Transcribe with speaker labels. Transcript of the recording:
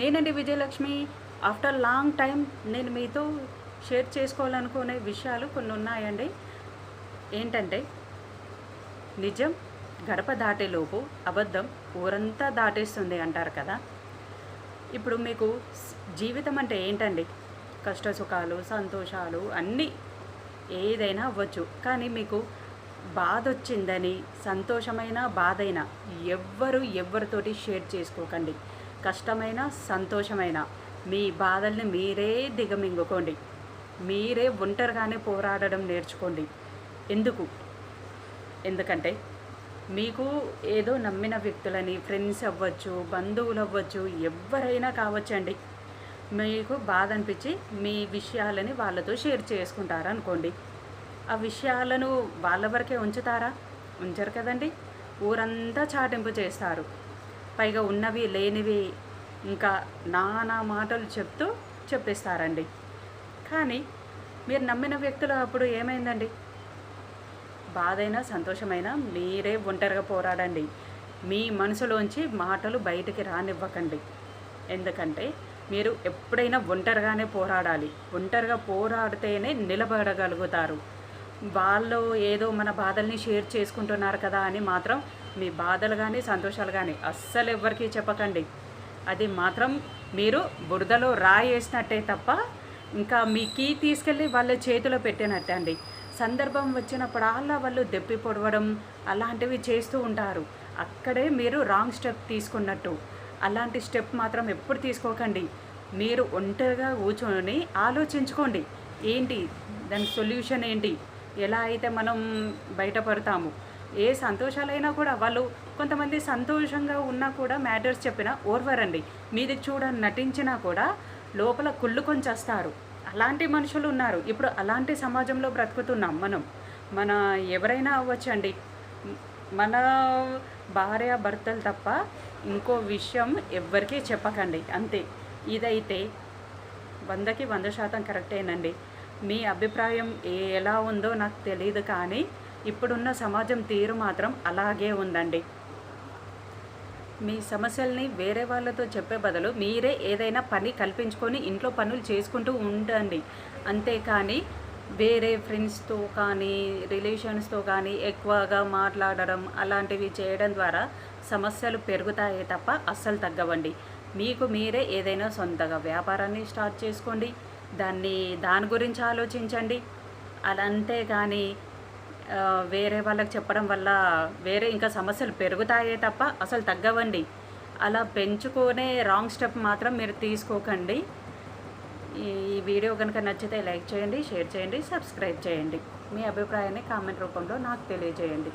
Speaker 1: నేనండి Vijayalakshmi after long time నేను మీతో షేర్ చేసుకోవాలనుకునే విషయాలు కొన్ని ఉన్నాయండి. ఏంటంటే నిజం గడప దాటేలోపు అబద్ధం ఊరంతా దాటేస్తుంది అంటారు కదా. ఇప్పుడు మీకు జీవితం అంటే ఏంటండి? కష్ట సుఖాలు సంతోషాలు అన్నీ ఏదైనా అవ్వచ్చు. కానీ మీకు బాధ వచ్చిందని సంతోషమైన బాధైనా ఎవ్వరు ఎవ్వరితోటి షేర్ చేసుకోకండి. కష్టమైన సంతోషమైన మీ బాధల్ని మీరే దిగమింగుకోండి. మీరే ఒంటరిగానే పోరాడడం నేర్చుకోండి. ఎందుకు? ఎందుకంటే మీకు ఏదో నమ్మిన వ్యక్తులని ఫ్రెండ్స్ అవ్వచ్చు బంధువులు అవ్వచ్చు ఎవరైనా కావచ్చండి. మీకు బాధ అనిపించి మీ విషయాలని వాళ్ళతో షేర్ చేసుకుంటారా అనుకోండి ఆ విషయాలను వాళ్ళ వరకే ఉంచుతారా? ఉంచరు కదండి. ఊరంతా చాటింపు చేస్తారు. పైగా ఉన్నవి లేనివి ఇంకా నానా మాటలు చెప్తూ చెప్పేస్తారండి. కానీ మీరు నమ్మిన వ్యక్తులు అప్పుడు ఏమైందండి? బాధైనా సంతోషమైనా మీరే ఒంటరిగా పోరాడండి. మీ మనసులోంచి మాటలు బయటికి రానివ్వకండి. ఎందుకంటే మీరు ఎప్పుడైనా ఒంటరిగానే పోరాడాలి. ఒంటరిగా పోరాడితేనే నిలబడగలుగుతారు. వాళ్ళు ఏదో మన బాధల్ని షేర్ చేసుకుంటున్నారు కదా అని మాత్రం మీ బాధలు కానీ సంతోషాలు కానీ అస్సలు ఎవ్వరికీ చెప్పకండి. అది మాత్రం మీరు బురదలో రాయేసినట్టే తప్ప ఇంకా మీ కీ తీసుకెళ్ళి వాళ్ళ చేతిలో పెట్టినట్టే అండి. సందర్భం వచ్చినప్పుడల్లా వాళ్ళు దెప్పి పొడవడం అలాంటివి చేస్తూ ఉంటారు. అక్కడే మీరు రాంగ్ స్టెప్ తీసుకున్నట్టు. అలాంటి స్టెప్ మాత్రం ఎప్పుడు తీసుకోకండి. మీరు ఒంటరిగా కూర్చొని ఆలోచించుకోండి. ఏంటి? దాని సొల్యూషన్ ఏంటి? ఎలా అయితే మనం బయటపడతాము ఏ సంతోషాలైనా కూడా వాళ్ళు కొంతమంది సంతోషంగా ఉన్నా కూడా మ్యాటర్స్ చెప్పినా ఓర్వరండి. మీది చూడ నటించినా కూడా లోపల కుళ్ళుకొని చేస్తారు అలాంటి మనుషులు ఉన్నారు. ఇప్పుడు అలాంటి సమాజంలో బ్రతుకుతున్నాం మనం. మన ఎవరైనా అవ్వచ్చండి. మన భార్య భర్తలు తప్ప ఇంకో విషయం ఎవ్వరికీ చెప్పకండి. అంతే. ఇదైతే వందకి వంద శాతం కరెక్టేనండి. మీ అభిప్రాయం ఏ- ఎలా ఉందో నాకు తెలియదు కానీ ఇప్పుడున్న సమాజం తీరు మాత్రం అలాగే ఉందండి. మీ సమస్యల్ని వేరే వాళ్ళతో చెప్పే బదులు మీరే ఏదైనా పని కల్పించుకొని ఇంట్లో పనులు చేసుకుంటూ ఉండండి. అంతేకాని వేరే ఫ్రెండ్స్తో కానీ రిలేషన్స్తో కానీ ఎక్కువగా మాట్లాడడం అలాంటివి చేయడం ద్వారా సమస్యలు పెరుగుతాయే తప్ప అస్సలు తగ్గవండి. మీకు మీరే ఏదైనా సొంతగా వ్యాపారాన్ని స్టార్ట్ చేసుకోండి. దాన్ని దాని గురించి ఆలోచించండి. అలా అంతే కానీ వేరే వాళ్ళకి చెప్పడం వల్ల వేరే ఇంకా సమస్యలు పెరుగుతాయే తప్ప అసలు తగ్గవండి. అలా పెంచుకునే రాంగ్ స్టెప్ మాత్రం మీరు తీసుకోకండి. ఈ వీడియో కనుక నచ్చితే లైక్ చేయండి షేర్ చేయండి సబ్స్క్రైబ్ చేయండి. మీ అభిప్రాయాన్ని కామెంట్ రూపంలో నాకు తెలియజేయండి.